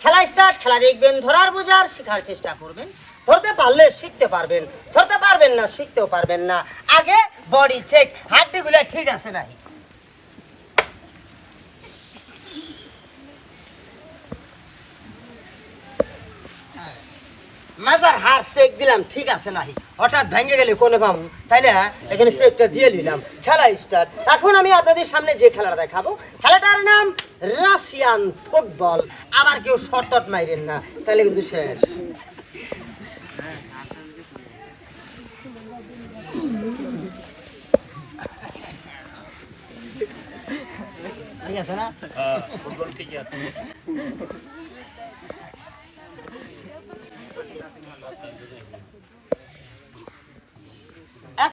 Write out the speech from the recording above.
খেলা স্টার্ট খেলা দেখবেন, ধরার বোঝার শেখার চেষ্টা করবেন। ধরতে পারলে শিখতে পারবেন, ধরতে পারবেন না, শিখতেও পারবেন না। আগে বডি চেক হাড্ডিগুলো ঠিক আছে নাই? মাজার হার চেক দিলাম, ঠিক আছে নাই হঠাৎ ভেঙে গেলে কোনে পাম তাই না এখানে চেকটা দিয়ে নিলাম। খেলা স্টার্ট এখন আমি আপনাদের সামনে যে খেলাটা দেখাবো, খেলাটার নাম রাশিয়ান ফুটবল। আবার কেউ শর্ট মাইরেন না তাহলে কিন্তু শেষ। ঠিক আছে না? ফুটবল ঠিক আছে।